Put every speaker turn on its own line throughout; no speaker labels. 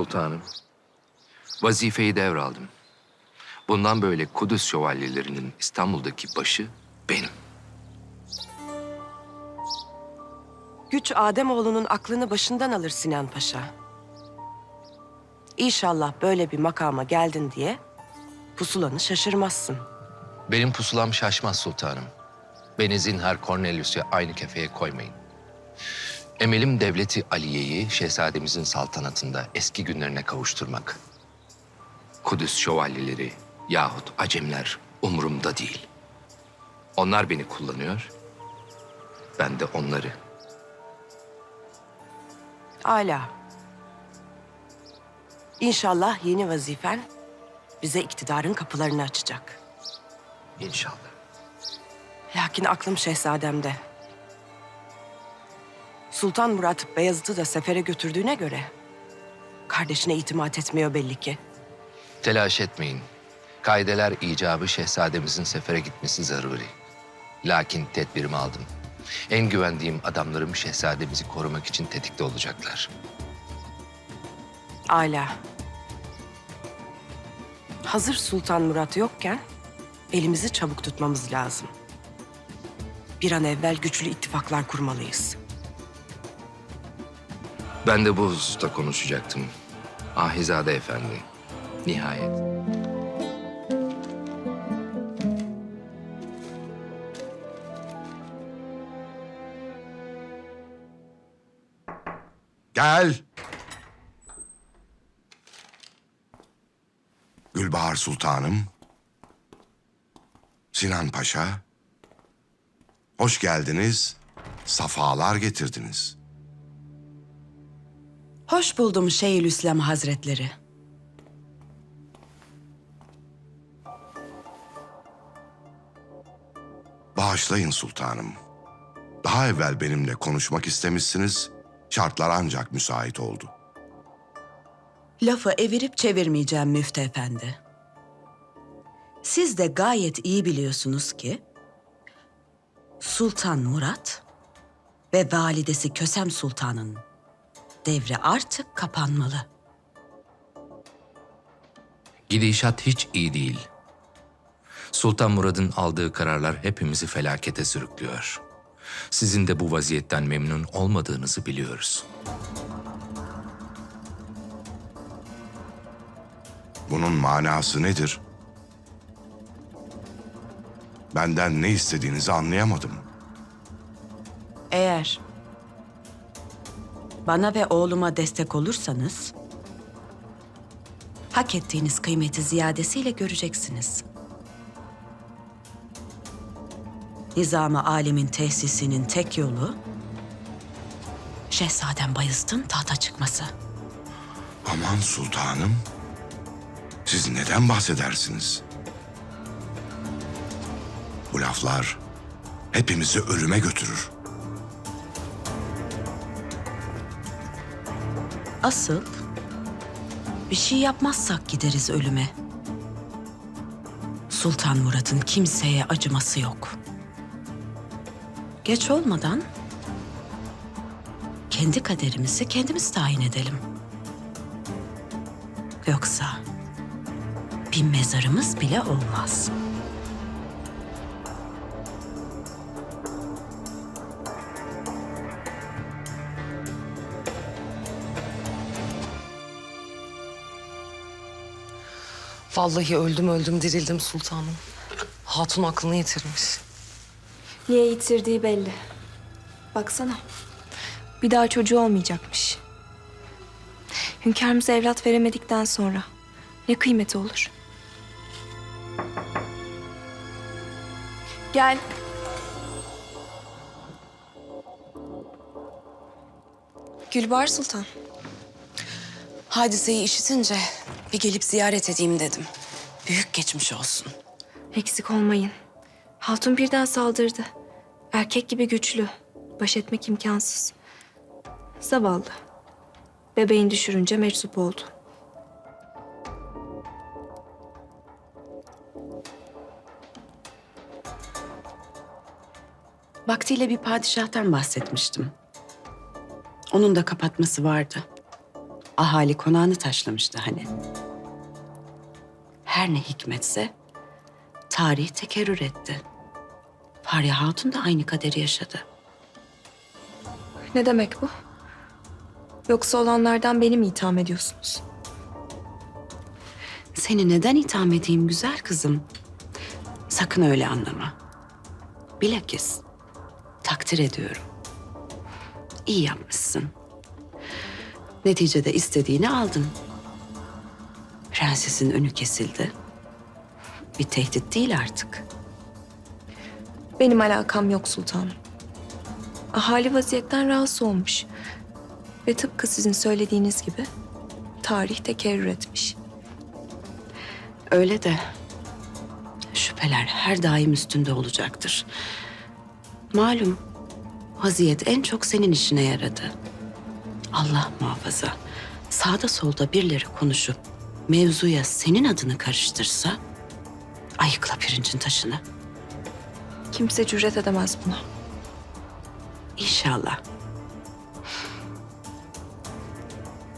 Sultanım, vazifeyi devraldım. Bundan böyle Kudüs şövalyelerinin İstanbul'daki başı benim.
Güç Ademoğlu'nun aklını başından alır Sinan Paşa. İnşallah böyle bir makama geldin diye pusulanı şaşırmazsın.
Benim pusulam şaşmaz sultanım. Beni zinhar Cornelius'ya aynı kefeye koymayın. Emelim devleti Aliye'yi şehzademizin saltanatında eski günlerine kavuşturmak. Kudüs şövalyeleri yahut acemler umurumda değil. Onlar beni kullanıyor, ben de onları.
Âlâ. İnşallah yeni vazifen bize iktidarın kapılarını açacak.
İnşallah.
Lakin aklım şehzademde. Sultan Murat Beyazıt'ı da sefere götürdüğüne göre kardeşine itimat etmiyor belli ki.
Telaş etmeyin. Kaideler icabı şehzademizin sefere gitmesi zaruri. Lakin tedbirimi aldım. En güvendiğim adamlarım şehzademizi korumak için tetikte olacaklar.
Âlâ. Hazır Sultan Murat yokken elimizi çabuk tutmamız lazım. Bir an evvel güçlü ittifaklar kurmalıyız.
Ben de bu hususta konuşacaktım. Ahizade Efendi. Nihayet.
Gel. Gülbahar Sultanım. Sinan Paşa. Hoş geldiniz. Safalar getirdiniz.
Hoş buldum Şeyhülislam Hazretleri.
Bağışlayın sultanım. Daha evvel benimle konuşmak istemişsiniz. Şartlar ancak müsait oldu.
Lafı evirip çevirmeyeceğim Müftü Efendi. Siz de gayet iyi biliyorsunuz ki Sultan Murat ve validesi Kösem Sultan'ın devri artık kapanmalı.
Gidişat hiç iyi değil. Sultan Murad'ın aldığı kararlar hepimizi felakete sürüklüyor. Sizin de bu vaziyetten memnun olmadığınızı biliyoruz.
Bunun manası nedir? Benden ne istediğinizi anlayamadım.
Eğer bana ve oğluma destek olursanız hak ettiğiniz kıymeti ziyadesiyle göreceksiniz. Nizam-ı alemin tesisinin tek yolu Şehzadem Bayezid'in tahta çıkması.
Aman sultanım. Siz neden bahsedersiniz? Bu laflar hepimizi ölüme götürür.
Asıl bir şey yapmazsak gideriz ölüme. Sultan Murat'ın kimseye acıması yok. Geç olmadan kendi kaderimizi kendimiz tayin edelim. Yoksa bir mezarımız bile olmaz.
Vallahi öldüm öldüm dirildim sultanım. Hatun aklını yitirmiş.
Niye yitirdiği belli. Baksana. Bir daha çocuğu olmayacakmış. Hünkârımıza evlat veremedikten sonra ne kıymeti olur? Gel.
Gülbahar Sultan. Hadiseyi işitince bir gelip ziyaret edeyim dedim. Büyük geçmiş olsun.
Eksik olmayın. Hatun birden saldırdı. Erkek gibi güçlü. Baş etmek imkansız. Zavallı. Bebeğin düşürünce meczup oldu.
Vaktiyle bir padişahtan bahsetmiştim. Onun da kapatması vardı. Ahali konağını taşlamıştı hani. Her ne hikmetse tarih tekerrür etti. Fahriye Hatun da aynı kaderi yaşadı.
Ne demek bu? Yoksa olanlardan beni mi itham ediyorsunuz?
Seni neden itham edeyim güzel kızım? Sakın öyle anlama. Bilakis takdir ediyorum. İyi yapmışsın. Neticede istediğini aldın. Prensesin önü kesildi. Bir tehdit değil artık.
Benim alakam yok sultanım. Ahali vaziyetten rahatsız olmuş. Ve tıpkı sizin söylediğiniz gibi tarih tekerrür etmiş.
Öyle de şüpheler her daim üstünde olacaktır. Malum vaziyet en çok senin işine yaradı. Allah muhafaza sağda solda birileri konuşup mevzuya senin adını karıştırsa ayıkla pirincin taşını.
Kimse cüret edemez buna.
İnşallah.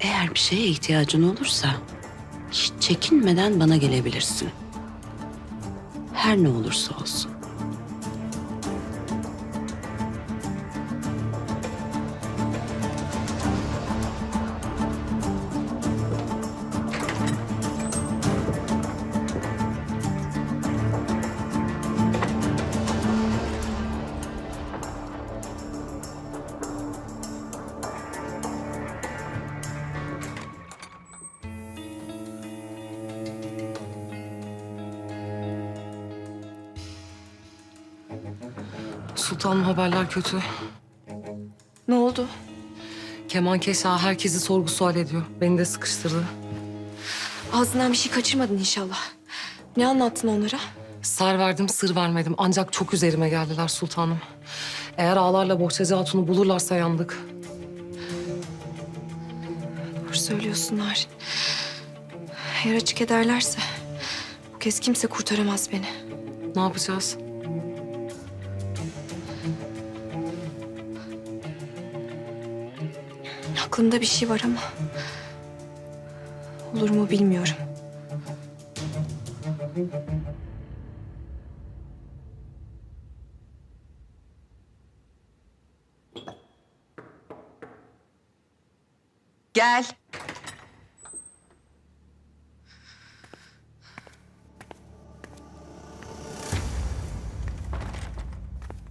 Eğer bir şeye ihtiyacın olursa hiç çekinmeden bana gelebilirsin. Her ne olursa olsun.
Sultanım haberler kötü.
Ne oldu?
Keman Keşa herkesi sorgu sual ediyor. Beni de sıkıştırdı.
Ağzından bir şey kaçırmadın inşallah. Ne anlattın onlara?
Ser verdim, sır vermedim. Ancak çok üzerime geldiler sultanım. Eğer ağlarla bohçacı hatunu bulurlarsa yandık.
Doğru söylüyorsun Narin. Eğer açık ederlerse bu kez kimse kurtaramaz beni.
Ne yapacağız?
Aklımda bir şey var ama olur mu bilmiyorum.
Gel.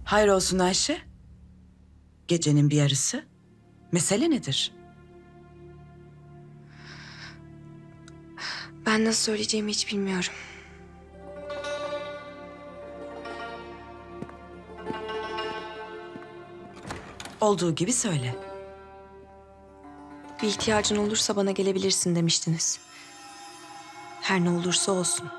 Hayır olsun Ayşe. Gecenin bir yarısı. Mesele nedir?
Ben nasıl söyleyeceğimi hiç bilmiyorum.
Olduğu gibi söyle.
Bir ihtiyacın olursa bana gelebilirsin demiştiniz. Her ne olursa olsun.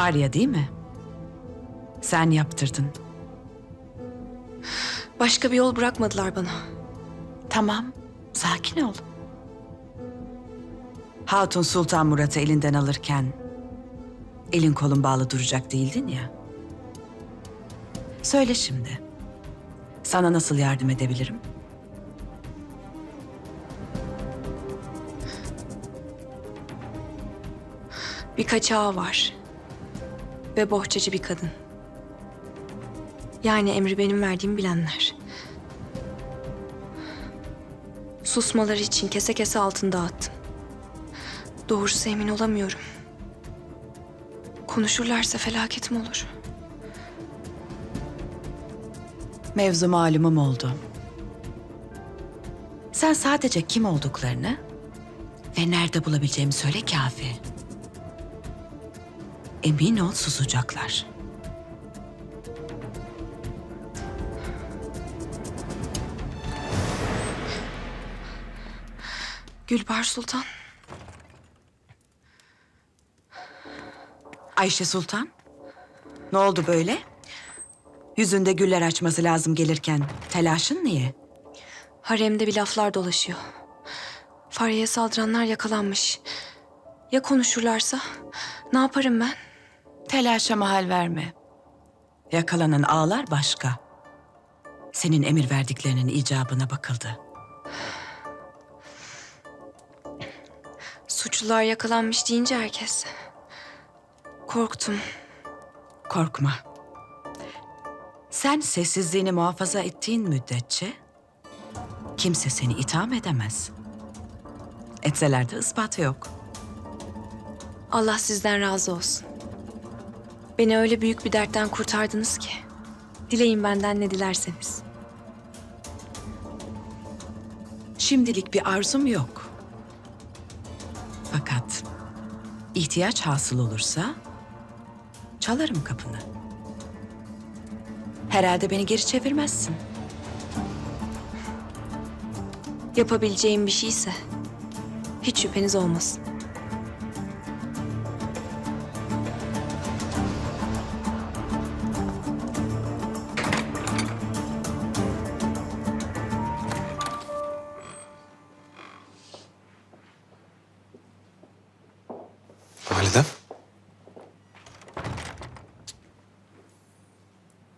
Fahriye değil mi? Sen yaptırdın.
Başka bir yol bırakmadılar bana.
Tamam, sakin ol. Hatun Sultan Murat'ı elinden alırken elin kolun bağlı duracak değildin ya. Söyle şimdi. Sana nasıl yardım edebilirim?
Bir kaçağı var. Ve bohçacı bir kadın. Yani emri benim verdiğimi bilenler. Susmaları için kese kese altın dağıttım. Doğrusu emin olamıyorum. Konuşurlarsa felaketim olur.
Mevzu malumum oldu. Sen sadece kim olduklarını ve nerede bulabileceğimi söyle kafi. Emin ol susacaklar.
Gülbahar Sultan.
Ayşe Sultan. Ne oldu böyle? Yüzünde güller açması lazım gelirken. Telaşın niye?
Haremde bir laflar dolaşıyor. Fahriye'ye saldıranlar yakalanmış. Ya konuşurlarsa? Ne yaparım ben?
Telaşa mahal verme. Yakalanan ağlar başka. Senin emir verdiklerinin icabına bakıldı.
Suçlular yakalanmış deyince herkes. Korktum.
Korkma. Sen sessizliğini muhafaza ettiğin müddetçe kimse seni itham edemez. Etseler de ispatı yok.
Allah sizden razı olsun. Beni öyle büyük bir dertten kurtardınız ki. Dileyin benden ne dilerseniz.
Şimdilik bir arzum yok. Fakat ihtiyaç hasıl olursa çalarım kapını. Herhalde beni geri çevirmezsin.
Yapabileceğim bir şeyse hiç şüpheniz olmasın.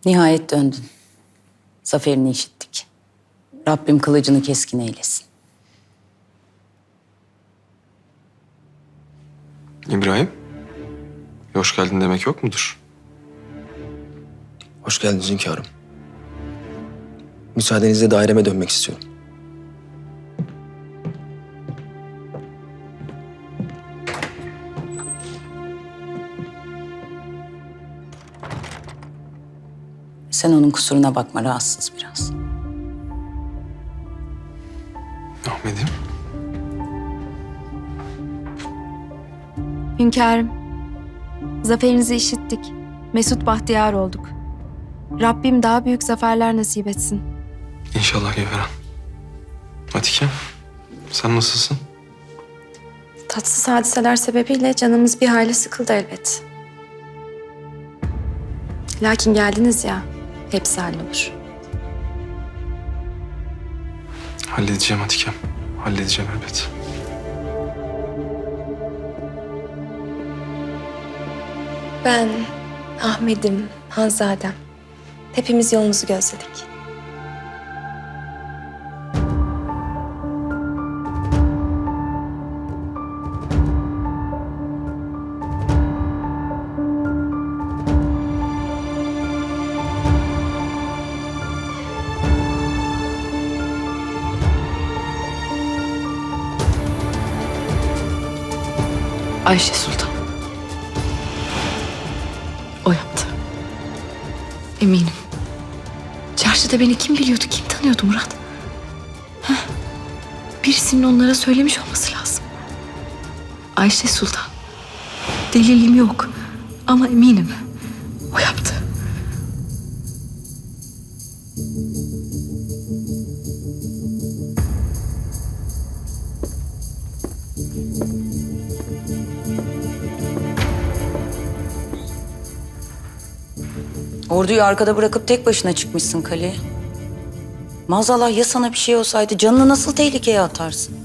Nihayet döndün. Zaferini işittik. Rabbim kılıcını keskin eylesin.
İbrahim. Hoş geldin demek yok mudur?
Hoş geldiniz hünkârım. Müsaadenizle daireme dönmek istiyorum.
Sen onun kusuruna bakma, rahatsız biraz.
Ahmet'im.
Hünkârım, zaferinizi işittik. Mesut bahtiyar olduk. Rabbim daha büyük zaferler nasip etsin.
İnşallah Geveren. Atike. Sen nasılsın?
Tatsız hadiseler sebebiyle canımız bir hayli sıkıldı elbet. Lakin geldiniz ya, hepsi hallolur.
Halledeceğim Atikem. Halledeceğim elbet.
Ben, Ahmet'im, Hanzadem. Hepimiz yolumuzu gözledik.
Ayşe Sultan. O yaptı.
Eminim. Çarşıda beni kim biliyordu, kim tanıyordu Murat? Heh. Birisinin onlara söylemiş olması lazım. Ayşe Sultan. Delilim yok ama eminim.
Orduyu arkada bırakıp tek başına çıkmışsın kaleye. Maazallah ya sana bir şey olsaydı canını nasıl tehlikeye atarsın?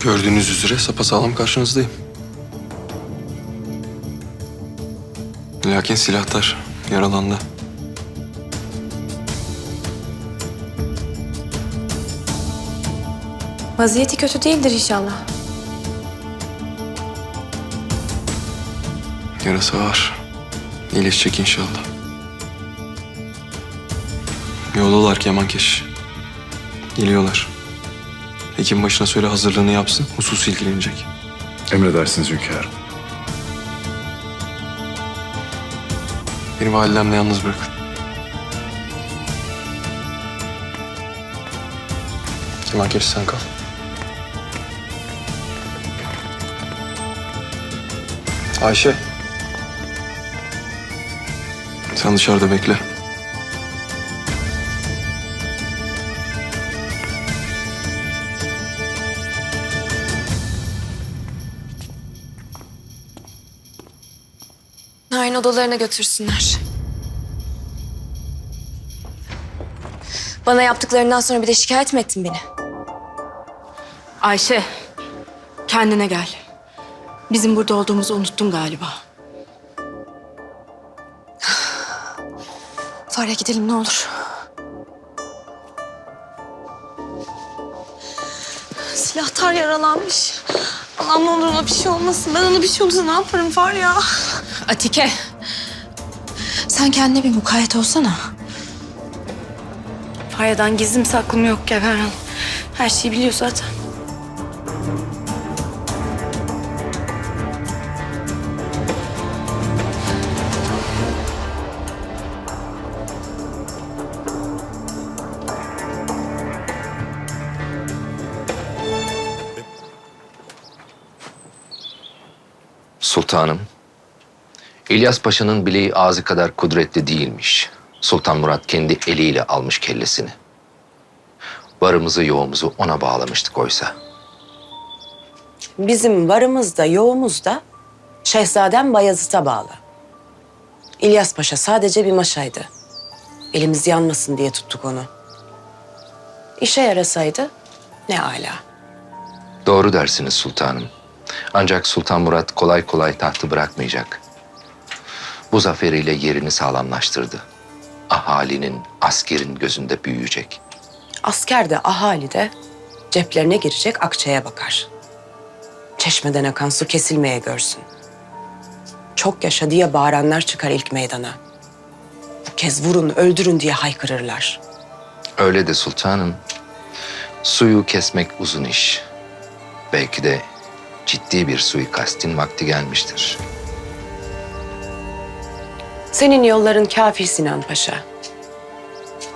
Gördüğünüz üzere sapasağlam karşınızdayım. Lakin silahtar yaralandı.
Vaziyeti kötü değildir inşallah.
Yarası ağır. İyileşecek inşallah. Yoldalar Kemankeş. Geliyorlar. Hekim başına söyle hazırlığını yapsın. Husus ilgilenecek.
Emredersiniz hünkârım.
Beni validemle yalnız bırakın. Kemankeş sen kal. Ayşe. Sen dışarıda bekle.
Narin odalarına götürsünler. Bana yaptıklarından sonra bir de şikayet mi ettin beni?
Ayşe, kendine gel. Bizim burada olduğumuzu unuttun galiba. Farya gidelim ne olur.
Silahtar yaralanmış. Allah'ım ne olur ona bir şey olmasın. Ben ona bir şey olursa ne yaparım Farya?
Atike, sen kendine bir mukayyet olsana. Farya'dan gizlim saklım yok Gevherhan. Her şeyi biliyor zaten.
Sultanım, İlyas Paşa'nın bileği ağzı kadar kudretli değilmiş. Sultan Murat kendi eliyle almış kellesini. Varımızı yoğumuzu ona bağlamıştık oysa.
Bizim varımız da yoğumuz da Şehzadem Bayezid'e bağlı. İlyas Paşa sadece bir maşaydı. Elimiz yanmasın diye tuttuk onu. İşe yarasaydı ne ala.
Doğru dersiniz sultanım. Ancak Sultan Murat kolay kolay tahtı bırakmayacak. Bu zaferiyle yerini sağlamlaştırdı. Ahalinin, askerin gözünde büyüyecek.
Asker de ahali de ceplerine girecek akçeye bakar. Çeşmeden akan su kesilmeye görsün. Çok yaşa diye bağıranlar çıkar ilk meydana. Bu kez vurun, öldürün diye haykırırlar.
Öyle de sultanım. Suyu kesmek uzun iş. Belki de ciddi bir suikastin vakti gelmiştir.
Senin yolların kafi Sinan Paşa.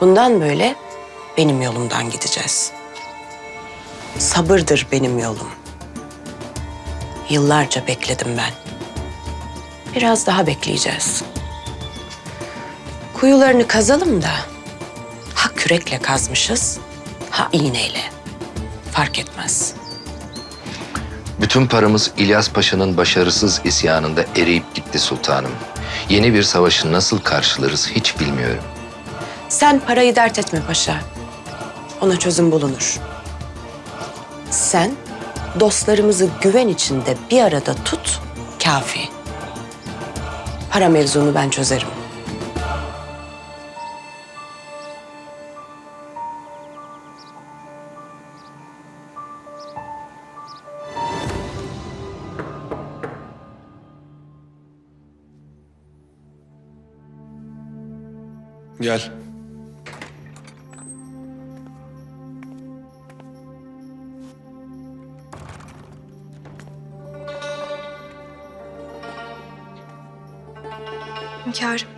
Bundan böyle benim yolumdan gideceğiz. Sabırdır benim yolum. Yıllarca bekledim ben. Biraz daha bekleyeceğiz. Kuyularını kazalım da ha kürekle kazmışız, ha iğneyle. Fark etmez.
Bütün paramız İlyas Paşa'nın başarısız isyanında eriyip gitti sultanım. Yeni bir savaşı nasıl karşılarız hiç bilmiyorum.
Sen parayı dert etme paşa. Ona çözüm bulunur. Sen dostlarımızı güven içinde bir arada tut, kafi. Para mevzunu ben çözerim.
Gel.
Hünkârım.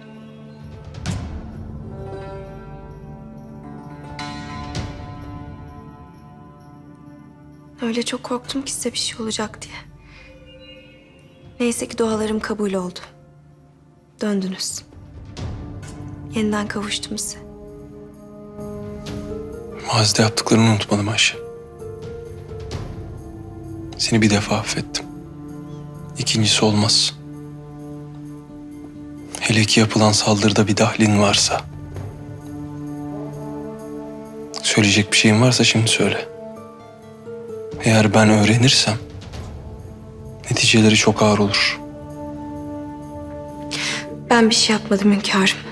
Öyle çok korktum ki size bir şey olacak diye. Neyse ki dualarım kabul oldu. Döndünüz. Yeniden kavuştum size.
Mazide yaptıklarını unutmadım Ayşe. Seni bir defa affettim. İkincisi olmaz. Hele ki yapılan saldırıda bir dahlin varsa. Söyleyecek bir şeyin varsa şimdi söyle. Eğer ben öğrenirsem neticeleri çok ağır olur.
Ben bir şey yapmadım hünkârım.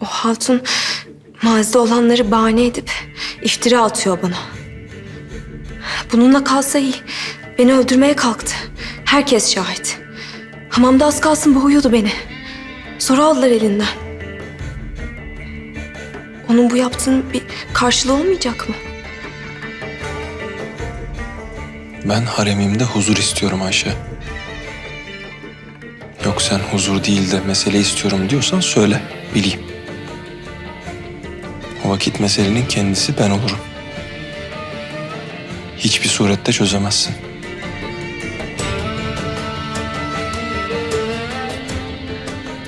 O hatun mazide olanları bahane edip iftira atıyor bana. Bununla kalsa iyi. Beni öldürmeye kalktı. Herkes şahit. Hamamda az kalsın boğuyordu beni. Sonra aldılar elinden. Onun bu yaptığının bir karşılığı olmayacak mı?
Ben haremimde huzur istiyorum Ayşe. Yok sen huzur değil de mesele istiyorum diyorsan söyle, bileyim. O vakit meselenin kendisi ben olurum. Hiçbir surette çözemezsin.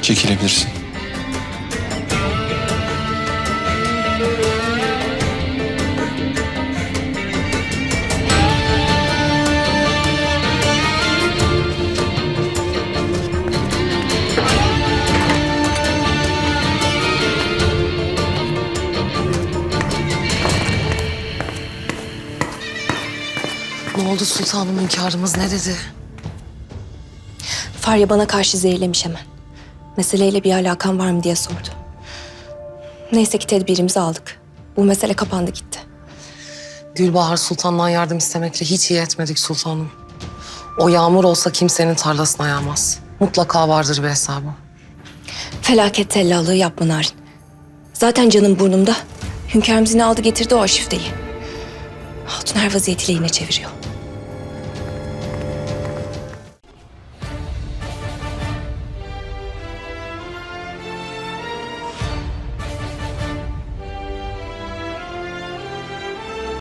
Çekilebilirsin.
Oldu sultanım hünkârımız ne dedi?
Farya bana karşı zehirlemiş hemen. Meseleyle bir alakan var mı diye sordu. Neyse ki tedbirimizi aldık. Bu mesele kapandı gitti.
Gülbahar Sultan'dan yardım istemekle hiç iyi etmedik sultanım. O yağmur olsa kimsenin tarlasına yağmaz. Mutlaka vardır bir hesabı.
Felaket tellallığı yapma Narin. Zaten canım burnumda. Hünkârımız yine aldı getirdi o aşifteyi. Hatun her vaziyetiyle yine çeviriyor.